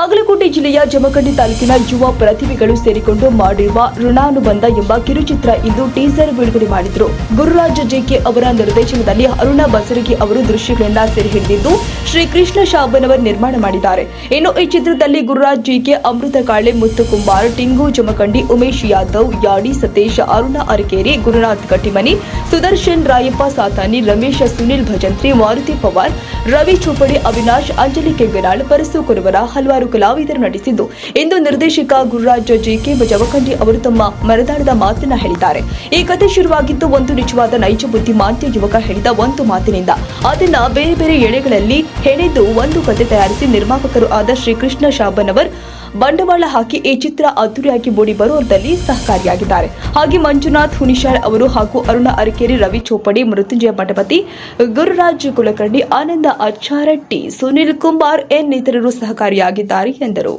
ಬಾಗಲಕೋಟೆ ಜಿಲ್ಲೆಯ ಜಮಖಂಡಿ ತಾಲೂಕಿನ ಯುವ ಪ್ರತಿಭೆಗಳು ಸೇರಿಕೊಂಡು ಮಾಡಿರುವ ಋಣಾನುಬಂಧ ಎಂಬ ಕಿರುಚಿತ್ರ ಇಂದು ಟೀಸರ್ ಬಿಡುಗಡೆ ಮಾಡಿದ್ರು. ಗುರುರಾಜ ಜೆಕೆ ಅವರ ನಿರ್ದೇಶನದಲ್ಲಿ ಅರುಣ ಬಸರಗಿ ಅವರು ದೃಶ್ಯಗಳನ್ನ ಸೆರೆ ಹಿಡಿದಿದ್ದು, ಶ್ರೀಕೃಷ್ಣ ಶಾಬನವರ್ ನಿರ್ಮಾಣ ಮಾಡಿದ್ದಾರೆ. ಇನ್ನು ಈ ಚಿತ್ರದಲ್ಲಿ ಗುರುರಾಜ್ ಜಿಕೆ ಅಮೃತ ಕಾಳೆ ಮುತ್ತು ಕುಂಬಾರ್ ಟಿಂಗು ಜಮಖಂಡಿ, ಉಮೇಶ್ ಯಾದವ್, ಯಾಡಿ ಸತೀಶ್, ಅರುಣ ಅರಕೇರಿ, ಗುರುನಾಥ್ ಕಟ್ಟಿಮನಿ, ಸುದರ್ಶನ್ ರಾಯಪ್ಪ ಸಾತಾನಿ, ರಮೇಶ್ ಸುನಿಲ್ ಭಜಂತ್ರಿ, ಮಾರುತಿ ಪವಾರ್, ರವಿ ಚೋಪಡಿ, ಅವಿನಾಶ್, ಅಂಜಲಿ ಕೆಂಗನಾಳ್, ಪರಸು ಕುರುವರ ಹಲವಾರು ಕಲಾವಿದರು ನಟಿಸಿದ್ದು ಇಂದು ನಿರ್ದೇಶಕ ಗುರುರಾಜ್ ಜೆಕೆ ಜವಖಂಡಿ ಅವರು ತಮ್ಮ ಮರದಾಡದ ಮಾತನ್ನ ಹೇಳಿದ್ದಾರೆ. ಈ ಕಥೆ ಶುರುವಾಗಿದ್ದು ಒಂದು ನಿಜವಾದ ನೈಜ ಬುದ್ಧಿಮಾಂತ್ಯ ಯುವಕ ಹೇಳಿದ ಒಂದು ಮಾತಿನಿಂದ. ಅದನ್ನ ಬೇರೆ ಬೇರೆ ಎಳೆಗಳಲ್ಲಿ ಹೆಣೆದು ಒಂದು ಕತೆ ತಯಾರಿಸಿ ನಿರ್ಮಾಪಕರು ಆದ ಶ್ರೀಕೃಷ್ಣ ಶಾಬನವರ್ ಬಂಡವಾಳ ಹಾಕಿ ಈ ಚಿತ್ರ ಅದ್ದೂರಿಯಾಗಿ ಮೂಡಿ ಬರುವುದರಲ್ಲಿ ಸಹಕಾರಿಯಾಗಿದ್ದಾರೆ. ಹಾಗೆ ಮಂಜುನಾಥ್, ಹುನಿಶಾಳ್ ಅವರು ಹಾಗೂ ಅರುಣ ಅರಕೇರಿ, ರವಿ ಚೋಪಡಿ, ಮೃತ್ಯುಂಜಯ ಮಠಪತಿ, ಗುರುರಾಜ್ ಕುಲಕರ್ಣಿ, ಆನಂದ ಅಚ್ಚಾರಟ್ಟಿ, ಸುನಿಲ್ ಕುಮಾರ್ ಎನ್ ಇತರರು ಸಹಕಾರಿಯಾಗಿದ್ದಾರೆ ಎಂದರು.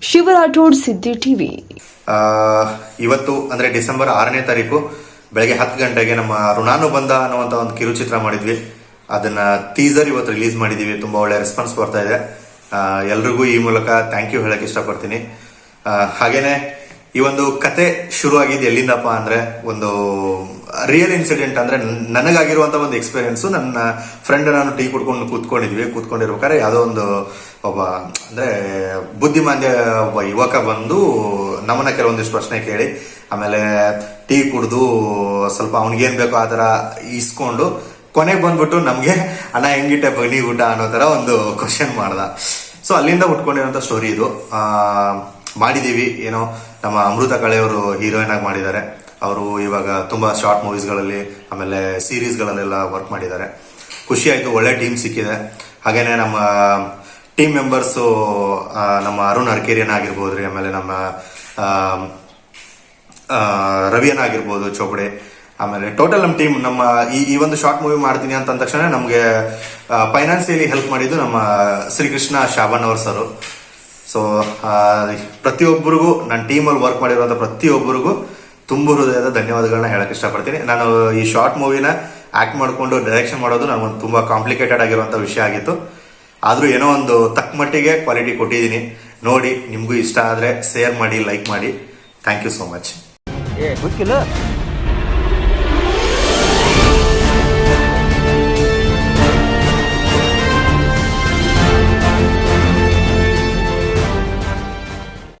ಶಿವರಾಠೋಡ್ ಸಿದ್ದಿ ಟಿವಿ. ಇವತ್ತು ಅಂದ್ರೆ ಡಿಸೆಂಬರ್ ಆರನೇ ತಾರೀಕು ಬೆಳಗ್ಗೆ ಹತ್ತು ಗಂಟೆಗೆ ನಮ್ಮ ಋಣಾನುಬಂಧ ಅನ್ನುವಂತ ಒಂದು ಕಿರುಚಿತ್ರ ಮಾಡಿದ್ವಿ. ಅದನ್ನ ಟೀಸರ್ ಇವತ್ತು ರಿಲೀಸ್ ಮಾಡಿದೀವಿ. ತುಂಬಾ ಒಳ್ಳೆ ರೆಸ್ಪಾನ್ಸ್ ಬರ್ತಾ ಇದೆ. ಎಲ್ರಿಗೂ ಈ ಮೂಲಕ ಥ್ಯಾಂಕ್ ಯು ಹೇಳಕ್ ಇಷ್ಟಪಡ್ತೀನಿ. ಹಾಗೇನೆ ಈ ಒಂದು ಕತೆ ಶುರುವಾಗಿದ್ದು ಎಲ್ಲಿಂದಪ್ಪ ಅಂದ್ರೆ ಒಂದು ರಿಯಲ್ ಇನ್ಸಿಡೆಂಟ್ ಅಂದ್ರೆ ನನಗಾಗಿರುವಂಥ ಒಂದು ಎಕ್ಸ್ಪೀರಿಯನ್ಸ್ ನನ್ನ ಫ್ರೆಂಡ್ ನಾನು ಟೀ ಕುಡ್ಕೊಂಡು ಕೂತ್ಕೊಂಡಿದ್ವಿ. ಕೂತ್ಕೊಂಡಿರ್ಬೇಕಾದ್ರೆ ಯಾವುದೋ ಒಂದು ಒಬ್ಬ ಅಂದ್ರೆ ಬುದ್ಧಿಮಾಂದ್ಯ ಒಬ್ಬ ಯುವಕ ಬಂದು ನಮ್ಮನ್ನ ಕೆಲವೊಂದಿಷ್ಟು ಪ್ರಶ್ನೆ ಕೇಳಿ, ಆಮೇಲೆ ಟೀ ಕುಡ್ದು ಸ್ವಲ್ಪ ಅವ್ನಿಗೇನು ಬೇಕೋ ಆ ತರ ಇಸ್ಕೊಂಡು ಕೊನೆಗೆ ಬಂದ್ಬಿಟ್ಟು ನಮಗೆ ಅಣ್ಣ ಹೆಂಗಿಟ್ಟೆ ಬನ್ನಿ ಊಟ ಅನ್ನೋ ಥರ ಒಂದು ಕ್ವಶನ್ ಮಾಡ್ದ. ಸೊ ಅಲ್ಲಿಂದ ಉಟ್ಕೊಂಡಿರೋಂಥ ಸ್ಟೋರಿ ಇದು. ಆ, ಮಾಡಿದೀವಿ. ಏನೋ ನಮ್ಮ ಅಮೃತ ಕಳೆಯವರು ಹೀರೋಯಿನ್ ಆಗಿ ಮಾಡಿದ್ದಾರೆ. ಅವರು ಇವಾಗ ತುಂಬಾ ಶಾರ್ಟ್ ಮೂವೀಸ್ಗಳಲ್ಲಿ ಆಮೇಲೆ ಸೀರೀಸ್ಗಳಲ್ಲೆಲ್ಲ ವರ್ಕ್ ಮಾಡಿದ್ದಾರೆ. ಖುಷಿ ಆಯ್ತು ಒಳ್ಳೆ ಟೀಮ್ ಸಿಕ್ಕಿದೆ. ಹಾಗೇನೆ ನಮ್ಮ ಟೀಮ್ ಮೆಂಬರ್ಸು ನಮ್ಮ ಅರುಣ್ ಅರ್ಕೇರಿಯನ್ ಆಗಿರ್ಬೋದು ರೀ ಆಮೇಲೆ ನಮ್ಮ ರವಿಯನ್ ಆಗಿರ್ಬೋದು ಚೋಪಡೆ. ಆಮೇಲೆ ಟೋಟಲ್ ನಮ್ಮ ಟೀಮ್ ನಮ್ಮ ಈ ಈ ಒಂದು ಶಾರ್ಟ್ ಮೂವಿ ಮಾಡ್ತೀನಿ ಅಂತ ಅಂದ ತಕ್ಷಣ ನಮಗೆ ಫೈನಾನ್ಸಿಯಲಿ ಹೆಲ್ಪ್ ಮಾಡಿದ್ದು ನಮ್ಮ ಶ್ರೀಕೃಷ್ಣ ಶಾಬನ್ ಅವರು ಸರು. ಸೊ ಪ್ರತಿಯೊಬ್ಬರಿಗೂ ನನ್ನ ಟೀಮಲ್ಲಿ ವರ್ಕ್ ಮಾಡಿರುವಂಥ ಪ್ರತಿಯೊಬ್ಬರಿಗೂ ತುಂಬ ಹೃದಯದ ಧನ್ಯವಾದಗಳನ್ನ ಹೇಳಕ್ ಇಷ್ಟಪಡ್ತೀನಿ. ನಾನು ಈ ಶಾರ್ಟ್ ಮೂವಿನ ಆಕ್ಟ್ ಮಾಡಿಕೊಂಡು ಡೈರೆಕ್ಷನ್ ಮಾಡೋದು ನನಗೊಂದು ತುಂಬಾ ಕಾಂಪ್ಲಿಕೇಟೆಡ್ ಆಗಿರುವಂಥ ವಿಷಯ ಆಗಿತ್ತು. ಆದರೂ ಏನೋ ಒಂದು ತಕ್ಕ ಮಟ್ಟಿಗೆ ಕ್ವಾಲಿಟಿ ಕೊಟ್ಟಿದ್ದೀನಿ. ನೋಡಿ, ನಿಮಗೂ ಇಷ್ಟ ಆದರೆ ಶೇರ್ ಮಾಡಿ ಲೈಕ್ ಮಾಡಿ. Thank you so much